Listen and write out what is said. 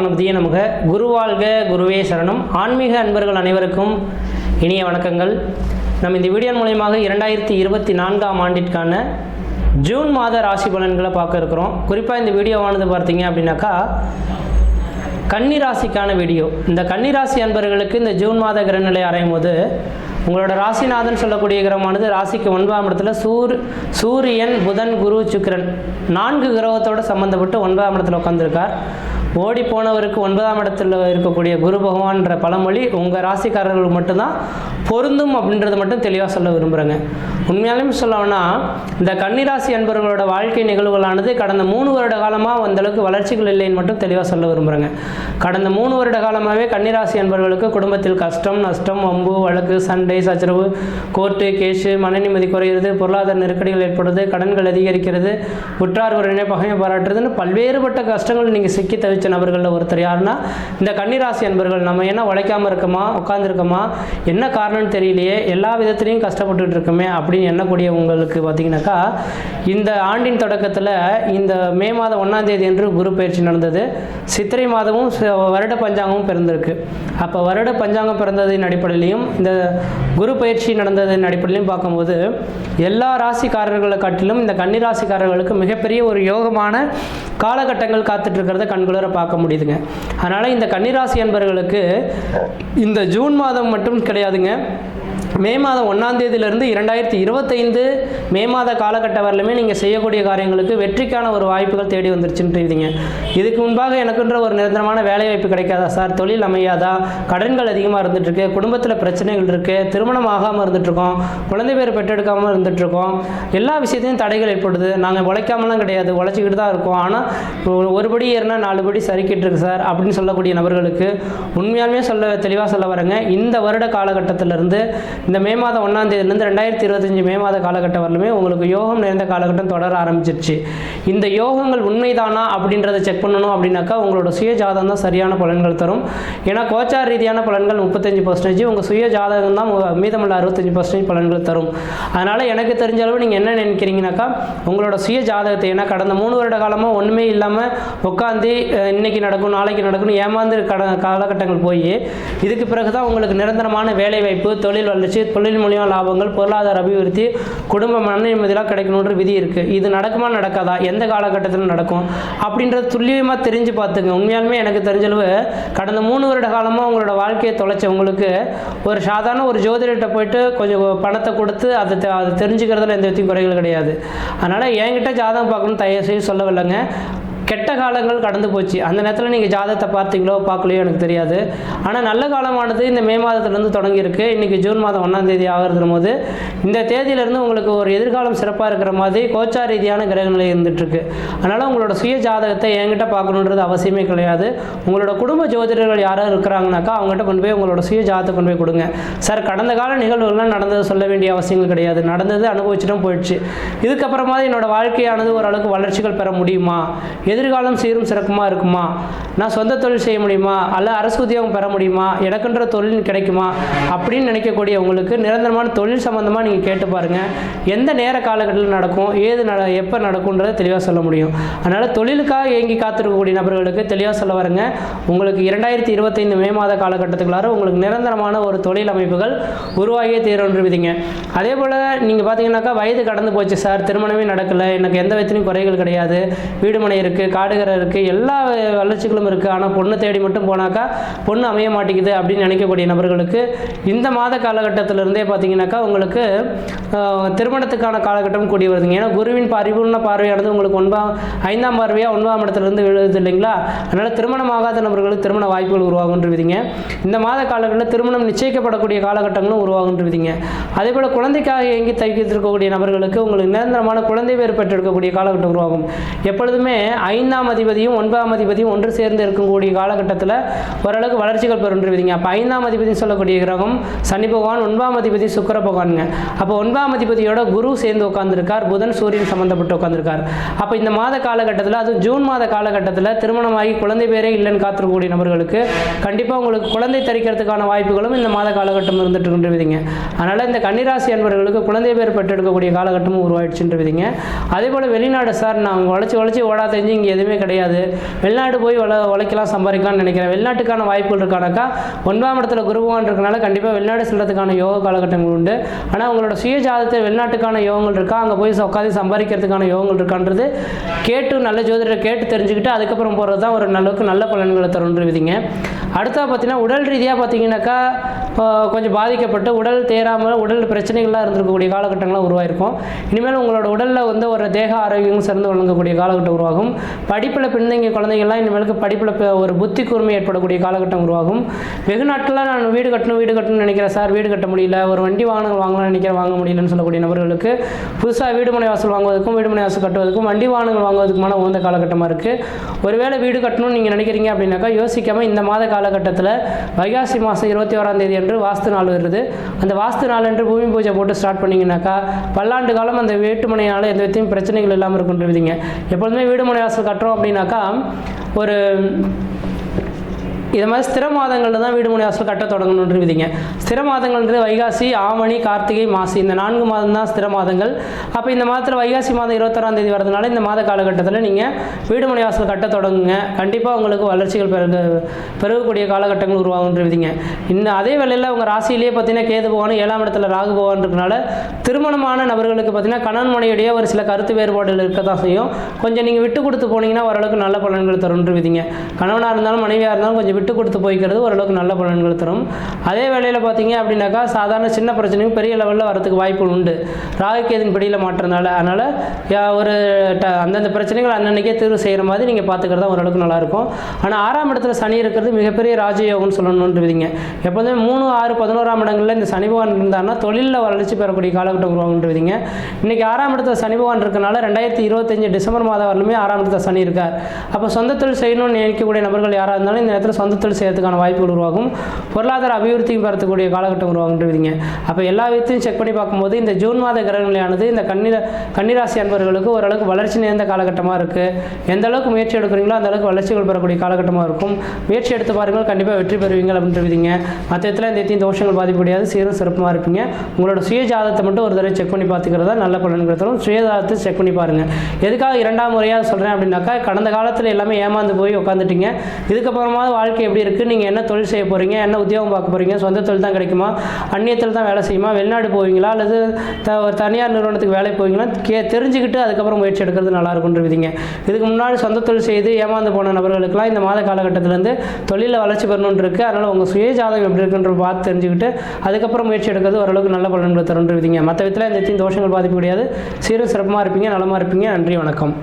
கணபதியே நமக. குருவாழ்க குருவே சரணம். ஆன்மீக அன்பர்கள் அனைவருக்கும் இனிய வணக்கங்கள். நம்ம இந்த வீடியோ மூலயமாக இரண்டாயிரத்தி இருபத்தி நான்காம் ஆண்டிற்கான ஜூன் மாத ராசி பலன்களை பார்க்க இருக்கிறோம். குறிப்பாக இந்த வீடியோவானது பார்த்தீங்க அப்படின்னாக்கா கன்னி ராசிக்கான வீடியோ. இந்த கன்னி ராசி அன்பர்களுக்கு இந்த ஜூன் மாத கிரகநிலை அறையும் போது உங்களோட ராசிநாதன் சொல்லக்கூடிய கிரகமானது ராசிக்கு ஒன்பதாம் இடத்துல சூர் சூரியன் புதன் குரு சுக்கிரன். நான்கு கிரகத்தோடு சம்மந்தப்பட்டு ஒன்பதாம் இடத்துல உட்காந்துருக்கார் ஓடி போனவருக்கு ஒன்பதாம் இடத்துல இருக்கக்கூடிய குரு பகவான்ற பழமொழி உங்கள் ராசிக்காரர்களுக்கு மட்டும்தான் பொருந்தும் அப்படின்றத மட்டும் தெளிவாக சொல்ல விரும்புகிறேங்க உண்மையாலுமே சொல்லணும்னா இந்த கன்னிராசி அன்பர்களோட வாழ்க்கை நிகழ்வுகளானது கடந்த மூணு வருட காலமாக அந்தளவுக்கு வளர்ச்சிகள் இல்லைன்னு மட்டும் தெளிவாக சொல்ல விரும்புகிறேங்க கடந்த மூணு வருட காலமாகவே கன்னிராசி அன்பர்களுக்கு குடும்பத்தில் கஷ்டம் நஷ்டம் வம்பு வழக்கு சண்டை சச்சரவு கோர்ட்டு கேஸு மன நிம்மதி குறையிறது பொருளாதார நெருக்கடிகள் ஏற்படுறது கடன்கள் அதிகரிக்கிறது உற்றார் உறவினை பகைமை பாராட்டுறதுன்னு பல்வேறுபட்ட கஷ்டங்கள் நீங்கள் சிக்கி தவிச்ச நபர்களில் ஒருத்தர் யாருன்னா இந்த கன்னிராசி அன்பர்கள் நம்ம என்ன உழைக்காமல் இருக்கோமா உட்காந்துருக்கோமா என்ன காரணம்னு தெரியலையே எல்லா விதத்துலையும் கஷ்டப்பட்டுட்டு இருக்கோமே அப்படின்னு எண்ணக்கூடிய உங்களுக்கு பார்த்தீங்கன்னாக்கா இந்த ஆண்டின் தொடக்கத்தில் இந்த மே மாதம் ஒன்றாம் தேதி என்று குரு பயிற்சி நடந்தது. சித்திரை மாதமும் வருட பஞ்சாங்கமும் பிறந்திருக்கு. அப்போ வருட பஞ்சாங்கம் பிறந்ததின் அடிப்படையிலையும் இந்த குரு பயிற்சி நடந்ததன் அடிப்படையிலையும் பார்க்கும்போது எல்லா ராசிக்காரர்களை காட்டிலும் இந்த கன்னிராசிக்காரர்களுக்கு மிகப்பெரிய ஒரு யோகமான காலகட்டங்கள் காத்துட்ருக்கிறத இருக்கிறத பார்க்க முடியுதுங்க. அதனால் இந்த கன்னிராசி அன்பர்களுக்கு இந்த ஜூன் மாதம் மட்டும் கிடையாதுங்க. மே மாதம் ஒன்றாம் தேதியிலிருந்து இரண்டாயிரத்தி இருபத்தைந்து மே மாத காலகட்டம் வரலுமே நீங்கள் செய்யக்கூடிய காரியங்களுக்கு வெற்றிக்கான ஒரு வாய்ப்புகள் தேடி வந்துருச்சுன்றீங்க இதுக்கு முன்பாக எனக்குன்ற ஒரு நிரந்தரமான வேலை வாய்ப்பு கிடைக்காதா சார்? தொழில் அமையாதா? கடன்கள் அதிகமாக இருந்துகிட்ருக்கு குடும்பத்தில் பிரச்சனைகள் இருக்குது திருமணம் ஆகாமல் இருந்துகிட்ருக்கோம் குழந்தை பேர் பெற்றெடுக்காமல் இருந்துகிட்ருக்கோம் எல்லா விஷயத்தையும் தடைகள் ஏற்படுது. நாங்கள் உழைக்காமலாம் கிடையாது. உழைச்சிக்கிட்டு தான் இருக்கோம். ஆனால் ஒரு படி ஏறினா நாலு படி சரிக்கிட்டு இருக்கு சார் அப்படின்னு சொல்லக்கூடிய நபர்களுக்கு உண்மையாலுமே சொல்ல தெளிவாக சொல்ல வரேங்க. இந்த வருட காலகட்டத்திலிருந்து இந்த மே மாதம் ஒன்றாம் தேதியிலேருந்து ரெண்டாயிரத்தி இருபத்தஞ்சி மே மாத காலகட்டம் வரலுமே உங்களுக்கு யோகம் நிறைந்த காலகட்டம் தொடர ஆரம்பிச்சிருச்சு. இந்த யோகங்கள் உண்மைதானா அப்படின்றத செக் பண்ணணும் அப்படின்னாக்கா உங்களோட சுய ஜாதகம் தான் சரியான பலன்கள் தரும். ஏன்னா கோச்சார் ரீதியான பலன்கள் முப்பத்தஞ்சு பர்சன்டேஜ் உங்கள் சுய ஜாதகம் தான் மீதமுள்ள அறுபத்தஞ்சு பர்சன்டேஜ் பலன்கள் தரும். அதனால் எனக்கு தெரிஞ்ச அளவு நீங்கள் என்ன நினைக்கிறீங்கனாக்கா உங்களோட சுய ஜாதகத்தை ஏன்னா கடந்த மூணு வருட காலமாக ஒன்றுமே இல்லாமல் உட்காந்து இன்னைக்கு நடக்கும் நாளைக்கு நடக்கும் ஏமாந்து கட காலகட்டங்கள் போய் இதுக்கு பிறகு தான் உங்களுக்கு நிரந்தரமான வேலை வாய்ப்பு தொழில் வளர்ச்சி தொழில் மூலியமாக லாபங்கள் பொருளாதார அபிவிருத்தி குடும்ப மன நிம்மதியெல்லாம் கிடைக்கணுன்ற விதி இருக்குது இது நடக்குமா நடக்காதா? எந்த காலகட்டத்தில் நடக்கும்? அப்படின்றது துல்லியமாக தெரிஞ்சு பார்த்துங்க. உண்மையாலுமே எனக்கு தெரிஞ்சளவு கடந்த மூணு வருட காலமாக உங்களோட வாழ்க்கையை தொலைச்சவங்களுக்கு ஒரு சாதாரண ஒரு ஜோதிடர்கிட்ட போயிட்டு கொஞ்சம் பணத்தை கொடுத்து அதை அதை தெரிஞ்சுக்கிறதுல எந்த விதத்தையும் குறைகள் கிடையாது. அதனால் என்கிட்ட ஜாதகம் பார்க்கணும்னு தயவு செய்ய சொல்லவில்லைங்க. கெட்ட காலங்கள் கடந்து போச்சு. அந்த நேரத்தில் நீங்கள் ஜாதகத்தை பார்த்தீங்களோ பார்க்கலையோ எனக்கு தெரியாது. ஆனால் நல்ல காலமானது இந்த மே மாதத்துலேருந்து தொடங்கியிருக்கு. இன்றைக்கி ஜூன் மாதம் ஒன்றாம் தேதி ஆகிறது போது இந்த தேதியிலேருந்து உங்களுக்கு ஒரு எதிர்காலம் சிறப்பாக இருக்கிற மாதிரி கோச்சா ரீதியான கிரகநிலை இருந்துகிட்ருக்கு அதனால் உங்களோட சுய ஜாதகத்தை என்கிட்ட பார்க்கணுன்றது அவசியமே கிடையாது. உங்களோட குடும்ப ஜோதிடர்கள் யாராவது இருக்கிறாங்கனாக்கா அவங்ககிட்ட கொண்டு போய் உங்களோட சுய ஜாதகத்தை கொண்டு போய் கொடுங்க. சார் கடந்த கால நிகழ்வுகள்லாம் நடந்தது சொல்ல வேண்டிய அவசியங்கள் கிடையாது. நடந்தது அனுபவிச்சிட்டும் போயிடுச்சு. இதுக்கப்புறமா என்னோட வாழ்க்கையானது ஓரளவுக்கு வளர்ச்சிகள் பெற முடியுமா? எதிர்காலம் சீரும் சிறக்குமா இருக்குமா? நான் சொந்த தொழில் செய்ய முடியுமா? அல்ல அரசு உத்தியோகம் பெற முடியுமா? எனக்குன்ற தொழில் கிடைக்குமா? அப்படின்னு நினைக்கக்கூடிய உங்களுக்கு நிரந்தரமான தொழில் சம்மந்தமாக நீங்கள் கேட்டு பாருங்கள் எந்த நேர காலகட்டத்தில் நடக்கும்? ஏது நட எப்போ நடக்கும்ன்றதை தெளிவாக சொல்ல முடியும். அதனால் தொழிலுக்காக ஏங்கி காத்திருக்கக்கூடிய நபர்களுக்கு தெளிவாக சொல்ல வரேங்க. உங்களுக்கு இரண்டாயிரத்தி இருபத்தைந்து மே மாத காலகட்டத்துக்குள்ளார உங்களுக்கு நிரந்தரமான ஒரு தொழில் அமைப்புகள் உருவாகியே தீரொன்று விதிங்க. அதே போல் நீங்கள் பார்த்தீங்கன்னாக்கா வயது கடந்து போச்சு சார். திருமணமே நடக்கலை. எனக்கு எந்த விதத்திலையும் குறைகள் கிடையாது. வீடுமனை இருக்குது காடுகரை இருக்குது எல்லா வளர்ச்சிகளும் இருக்குது ஆனால் பொண்ணு தேடி மட்டும் போனாக்கா பொண்ணு அமைய மாட்டேங்குது அப்படின்னு நினைக்கக்கூடிய நபர்களுக்கு இந்த மாத காலகட்டத்திலிருந்தே பார்த்தீங்கன்னாக்கா உங்களுக்கு திருமணத்துக்கான காலகட்டம் கூடி வருதுங்க. ஏன்னா குருவின் பரிபூர்ண பார்வையானது உங்களுக்கு ஒன்பாம் ஐந்தாம் பார்வையாக ஒன்பதாம் இடத்துலேருந்து விழுது இல்லைங்களா? அதனால் திருமணம் ஆகாத நபர்களுக்கு திருமண வாய்ப்புகள் உருவாகுன்றிருவிதிங்க இந்த மாத காலகட்டத்தில் திருமணம் நிச்சயிக்கப்படக்கூடிய காலகட்டங்களும் உருவாகுன்றிருவிதிங்க அதே போல் குழந்தைக்காக ஏங்கி தைக்கிட்டிருக்கக்கூடிய நபர்களுக்கு உங்களுக்கு நிரந்தரமான குழந்தை பேர் பெற்றெடுக்கக்கூடிய காலகட்டம் உருவாகும். எப்பொழுதுமே ஐந்தாம் அதிபதியும் ஒன்பதாம் அதிபதியும் ஒன்று சேர்ந்து இருக்கக்கூடிய காலகட்டத்தில் ஓரளவுக்கு வளர்ச்சிகள் பெறுன்றிருவிதிங்க அப்போ ஐந்தாம் அதிபதினு சொல்லக்கூடிய கிரகம் சனி பகவான் ஒன்பதாம் அதிபதி சுக்கர பகவானுங்க. அப்போ ஒன்பதாம் அதிபதியோட குரு சேர்ந்து உட்காந்துருக்கார் புதன் சூரியன் சம்மந்தப்பட்டு உட்காந்துருக்கார் அப்போ இந்த மாத காலகட்டத்தில் அதுவும் ஜூன் மாத காலகட்டத்தில் திருமணமாகி குழந்தை பேரே இல்லைன்னு காத்திருக்கக்கூடிய நபர்களுக்கு கண்டிப்பாக உங்களுக்கு குழந்தை தரிக்கிறதுக்கான வாய்ப்புகளும் இந்த மாத காலகட்டம் இருந்துட்டு இருக்கின்றவிதிங்க அதனால் இந்த கன்னிராசி அன்பர்களுக்கு குழந்தை பேர் பெற்றெடுக்கக்கூடிய காலகட்டமும் உருவாயிடுச்சுன்றவிதிங்க அதே போல் வெளிநாடு சார் நான் உழைச்சி உழைச்சி ஓடா தெரிஞ்சு இங்கே எதுவுமே கிடையாது. வெளிநாடு போய் உழ உழைக்கலாம் சம்பாதிக்கலாம்னு நினைக்கிறேன். வெளிநாட்டுக்கான வாய்ப்புகள் இருக்கானாக்கா ஒன்பதாம் இடத்துல குருபவான் இருக்கனால கண்டிப்பாக வெளிநாடு செல்றதுக்கான யோக காலகட்டங்கள் உண்டு. ஆனால் உங்களோட சுய ஜாதகத்தில் வெளிநாட்டுக்கான யோகங்கள் இருக்கா? அங்கே போய் உட்காந்து சம்பாதிக்கிறதுக்கான யோகங்கள் இருக்கான்றது கேட்டு நல்ல ஜோதிடரை கேட்டு தெரிஞ்சுக்கிட்டு அதுக்கப்புறம் போகிறது தான் ஒரு நல்லவுக்கு நல்ல பலன்களை தரும்ன்ற விதிங்க. அடுத்தா பார்த்தீங்கன்னா உடல் ரீதியாக பார்த்தீங்கன்னாக்கா கொஞ்சம் பாதிக்கப்பட்டு உடல் தேராமல் உடல் பிரச்சனைகள்லாம் இருந்திருக்கக்கூடிய காலகட்டங்கள்லாம் உருவாயிருக்கும். இனிமேல் உங்களோட உடலில் வந்து ஒரு தேக ஆரோக்கியம் சிறந்து வழங்கக்கூடிய காலகட்டம் உருவாகும். படிப்பில் பின்தங்கிய குழந்தைகள்லாம் இனிமேலுக்கு படிப்பில் ஒரு புத்தி கூர்மை ஏற்படக்கூடிய காலகட்டம் உருவாகும். வெகு நாட்களில் நான் வீடு கட்டணும் வீடு கட்டணும்னு நினைக்கிறேன் சார். வீடு கட்ட முடியல. ஒரு வண்டி வாகனங்கள் வாங்கலாம்னு நினைக்கிறேன் வாங்க முடியலன்னு சொல்லக்கூடிய நபர்களுக்கு புதுசாக வீடு மனை வாசல் வாங்குவதற்கும் வீடு மனை வாசல் கட்டுவதற்கும் வண்டி வாகனங்கள் வாங்குவதற்குமான உகந்த காலகட்டமாக இருக்குது ஒருவேளை வீடு கட்டணும்னு நீங்கள் நினைக்கிறீங்க அப்படின்னாக்கா யோசிக்காமல் இந்த மாத காலகட்டத்தில் வைகாசி மாதம் இருபத்தி ஓராம் தேதி என்று வாஸ்து நாள் வருது. அந்த வாஸ்து நாள் என்று பூமி பூஜை போட்டு ஸ்டார்ட் பண்ணிங்கனாக்கா பல்லாண்டு காலம் அந்த வீட்டுமனையால் எந்த விதத்தையும் பிரச்சனைகள் இல்லாமல் இருக்குன்றவிதிங்க எப்பொழுதுமே வீடு மனை வாசல் கட்டுறோம் அப்படின்னாக்கா ஒரு இது மாதிரி ஸ்திர மாதங்களில் தான் வீடு மனை வாசல் கட்ட தொடங்கணுன்ற விதிங்க ஸ்திர மாதங்கள்ன்றது வைகாசி ஆவணி கார்த்திகை மாசி. இந்த நான்கு மாதம் தான் ஸ்திர மாதங்கள். அப்போ இந்த மாதத்தில் வைகாசி மாதம் இருபத்தொராம் தேதி வரதுனால இந்த மாத காலகட்டத்தில் நீங்கள் வீடு மனை வாசல் கட்ட தொடங்குங்க. கண்டிப்பாக உங்களுக்கு வளர்ச்சிகள் பெருக பெருகக்கூடிய காலகட்டங்கள் உருவாகுன்ற விதிங்க இந்த அதே வேளையில் உங்கள் ராசியிலேயே பார்த்தீங்கன்னா கேது பகவான் ஏழாம் இடத்துல ராகு பகவான் திருமணமான நபர்களுக்கு பார்த்தீங்கன்னா கணவன் ஒரு சில கருத்து வேறுபாடுகள் இருக்க தான் செய்யும். கொஞ்சம் நீங்கள் விட்டு கொடுத்து போனீங்கன்னா ஓரளவுக்கு நல்ல பலன்கள் தரும்ன்ற விதிங்க கணவனாக இருந்தாலும் மனைவியாக இருந்தாலும் கொஞ்சம் விட்டு கொடுத்து போய்க்கிறது ஓரளவுக்கு நல்ல பலன்கள் தரும். அதே வேளையில் பார்த்தீங்க அப்படின்னாக்கா சாதாரண சின்ன பிரச்சனையும் பெரிய லெவலில் வரதுக்கு வாய்ப்புகள் உண்டு. ராகுகேதின் பிடியில் மாற்றனால அதனால் ஒரு ட- அந்தந்த பிரச்சனைகள் அன்னன்னைக்கே தீர்வு செய்கிற மாதிரி நீங்கள் பார்த்துக்கிறது தான் ஓரளவுக்கு நல்லாயிருக்கும். ஆனால் ஆறாம் இடத்துல சனி இருக்கிறது மிகப்பெரிய ராஜயோகம்னு சொல்லணுன்றீங்க. விதிங்க எப்போதுமே மூணு ஆறு பதினோராம் இடங்களில் இந்த சனி பகவான் இருந்தாருன்னா தொழிலில் வளர்ச்சி பெறக்கூடிய காலகட்டம் உருவாகுன்ற விதிங்க இன்றைக்கி ஆறாம் இடத்துல சனி பகவான் இருக்கனால ரெண்டாயிரத்தி இருபத்தஞ்சு டிசம்பர் மாதம் வரலுமே ஆறாம் இடத்துல சனி இருக்கார். அப்போ சொந்த தொழில் செய்யணும்னு நினைக்கக்கூடிய நபர்கள் யாராக இருந்தாலும் இந்த நேரத்தில் சொந்த தொழில் செய்யறதுக்கான வாய்ப்புகள் உருவாகும். பொருளாதார அபிவிருத்தியும் பெறக்கூடிய காலகட்டம் உருவாகுன்றீங்க அப்போ எல்லா விதத்தையும் செக் பண்ணி பார்க்கும்போது இந்த ஜூன் மாத கிரகநிலையானது இந்த கன்னிர கன்னிராசி அன்பர்களுக்கு ஓரளவுக்கு வளர்ச்சி நிறைந்த காலகட்டமாக இருக்குது எந்த அளவுக்கு முயற்சி எடுக்கிறீங்களோ அந்த அளவுக்கு வளர்ச்சிகள் பெறக்கூடிய காலகட்டமாக இருக்கும். முயற்சி எடுத்து பாருங்கள் கண்டிப்பாக வெற்றி பெறுவீங்க அப்படின்றவிதிங்க மற்ற இடத்துல இந்த எத்தையும் தோஷங்கள் பாதிப்படையாது. சீரும் சிறப்புமாக இருப்பீங்க. உங்களோட சுயஜாதத்தை மட்டும் ஒரு தடவை செக் பண்ணி பார்த்துக்கிறதா நல்ல பலன்கிறதும் தரும் சுய செக் பண்ணி பாருங்கள் எதுக்காக இரண்டாம் முறையாக சொல்கிறேன் அப்படின்னாக்கா கடந்த காலத்தில் எல்லாமே ஏமாந்து போய் உட்காந்துட்டீங்க இதுக்கப்புறமா வாழ்க்கை எப்படி இருக்குது நீங்கள் என்ன தொழில் செய்ய போகிறீங்க என்ன உத்தியோகம் பார்க்க போகிறீங்க சொந்த தொழில் தான் கிடைக்குமா? அந்நியத்தில் தான் வேலை செய்யுமா? வெளிநாடு போவீங்களா? அல்லது த ஒரு தனியார் நிறுவனத்துக்கு வேலை போவீங்களா? கே தெரிஞ்சுக்கிட்டு அதுக்கப்புறம் முயற்சி எடுக்கிறது நல்லா இருக்குன்ற விதிங்க இதுக்கு முன்னாடி சொந்த தொழில் செய்து ஏமாந்து போன நபர்களுக்கெல்லாம் இந்த மாத காலகட்டத்திலேருந்து தொழிலில் வளர்ச்சி பெறணும்னு இருக்குது அதனால் உங்கள் சுய ஜாதகம் எப்படி இருக்குன்ற பார்த்து தெரிஞ்சுக்கிட்டு அதுக்கப்புறம் முயற்சி எடுக்கிறது ஓரளவுக்கு நல்ல பலன்களை தருன்ற விதிங்க மற்ற விதத்தில் இந்த தீ தோஷங்கள் பாதிப்பு கிடையாது சீரும் சிறப்பமாக இருப்பீங்க நலமாக இருப்பீங்க. நன்றி வணக்கம்.